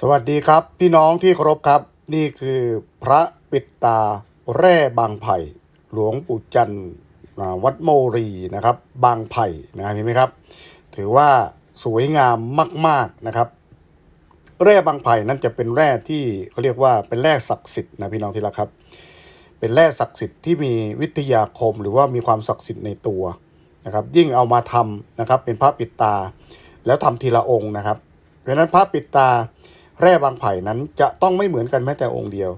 สวัสดีครับ พี่น้องที่เคารพครับ นี่คือพระปิดตาแร่บางไผ่ หลวงปู่จันทร์วัดโมรีนะครับ บางไผ่นะเห็นไหมครับ ถือว่าสวยงามมาก ๆนะครับ แร่บางไผ่นั้นจะเป็นแร่ที่เขาเรียกว่าเป็นแร่ศักดิ์สิทธิ์นะพี่น้องที่รักครับ เป็นแร่ศักดิ์สิทธิ์ที่มีวิทยาคมหรือว่ามีความศักดิ์สิทธิ์ในตัวนะครับ ยิ่งเอามาทำนะครับเป็นพระปิดตา แล้วทำทีละองค์นะครับ เพราะฉะนั้นพระปิดตา แร่บางไผ่นั้นจะต้องไม่เหมือนกันแม้แต่องค์เดียว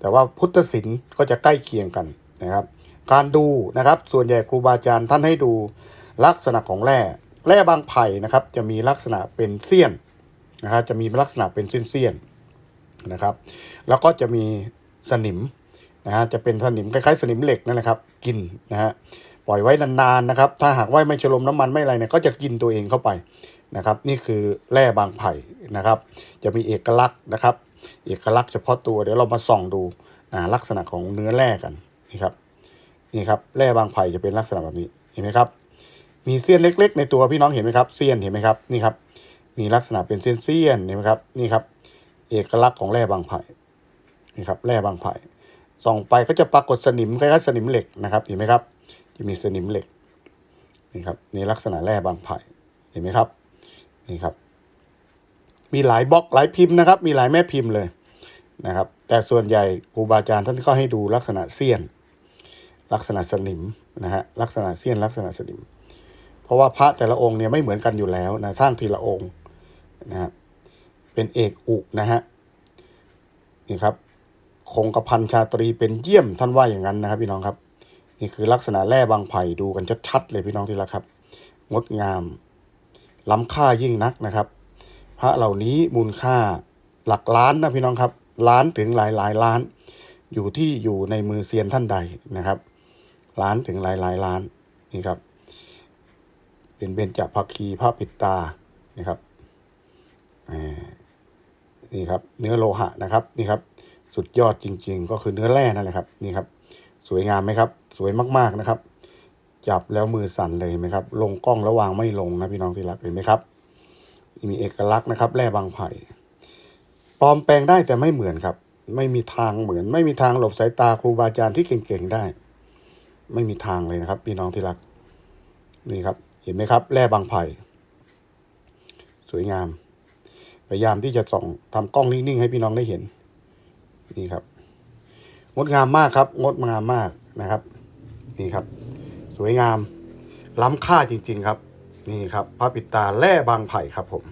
แต่ว่าพุทธศิลป์ก็จะใกล้เคียงกันนะครับ การดูนะครับส่วนใหญ่ครูบาอาจารย์ท่านให้ดูลักษณะของแร่แร่บางไผ่นะครับ จะมีลักษณะเป็นเสี้ยนนะครับจะมีลักษณะเป็นเสี้ยนๆนะครับ แล้วก็จะมีสนิม นะฮะจะเป็นสนิมคล้ายๆสนิมเหล็กนั่นแหละครับกินนะฮะปล่อยไว้นานๆนะครับ ถ้าหากว่าไม่ฉลมน้ำมันไม่อะไรเนี่ยก็จะกินตัวเองเข้าไปนะครับ นี่คือแร่บางไผ่นะครับ จะมีเอกลักษณ์นะครับ เอกลักษณ์เฉพาะตัวเดี๋ยวเรามาส่องดูอ่าลักษณะของเนื้อแร่กันนี่ครับนี่ครับแร่บางไผ่จะเป็นลักษณะแบบนี้เห็นไหมครับ มีเสี้ยนเล็ก ๆ ในตัวพี่น้องเห็นไหมครับเสี้ยนเห็นไหมครับนี่ครับ มีลักษณะเป็นเส้นเสี้ยนเห็นไหมครับนี่ครับ เอกลักษณ์ของแร่บางไผ่นี่ครับแร่บางไผ่ ส่องไปก็จะปรากฏสนิมคล้ายๆสนิมเหล็กนะครับเห็นไหมครับจะมีสนิมเหล็กนี่ครับนี่ลักษณะแร่บางไผ่เห็นไหมครับนี่ครับ มีหลายบล็อกหลายพิมพ์นะครับ มีหลายแม่พิมพ์เลยนะครับ แต่ส่วนใหญ่ครูบาอาจารย์ท่านก็ให้ดูลักษณะเสี้ยน ลักษณะสนิมนะฮะลักษณะเสี้ยนลักษณะสนิม เพราะว่าพระแต่ละองค์เนี่ยไม่เหมือนกันอยู่แล้วนะสร้างทีละองค์นะฮะเป็นเอกอุนะฮะนี่ครับ คงกระพันชาตรีเป็นเยี่ยมท่านว่าอย่างนั้นนะครับ พี่น้องครับ นี่คือลักษณะแร่บางไผ่ดูกันชัดๆเลยพี่น้องที่รักครับ งดงาม ล้ำค่ายิ่งนักนะครับ พระเหล่านี้มูลค่าหลักล้านนะพี่น้องครับ ล้านถึงหลายหลายล้าน อยู่ที่อยู่ในมือเซียนท่านใดนะครับ ล้านถึงหลายหลายล้านนี่ครับ เป็นเบญจภคีพระปิดตานะครับนี่ครับ เนื้อโลหะนะครับนี่ครับ สุดยอดจริง ๆ ก็คือเนื้อแร่นั่นแหละครับนี่ครับสวยงามไหมครับ สวยมากๆนะครับ จับแล้วมือสั่นเลยเห็นไหมครับ ลงกล้องแล้ววางไม่ลงนะพี่น้องที่รักเห็นไหมครับ มีเอกลักษณ์นะครับ แร่บางไผ่ปลอมแปลงได้แต่ไม่เหมือนครับ ไม่มีทางเหมือน ไม่มีทางหลบสายตาครูบาอาจารย์ที่เก่งๆได้ ไม่มีทางเลยนะครับ พี่น้องที่รัก นี่ครับ เห็นไหมครับ แร่บางไผ่สวยงาม พยายามที่จะส่องทำกล้องนิ่งๆให้พี่น้องได้เห็น นี่ครับ งดงามมากครับ งดงามมากนะครับ นี่ครับ สวยงาม ล้ำค่าจริง ๆ ครับ นี่ครับพระปิตาแร่บางไผ่ครับผม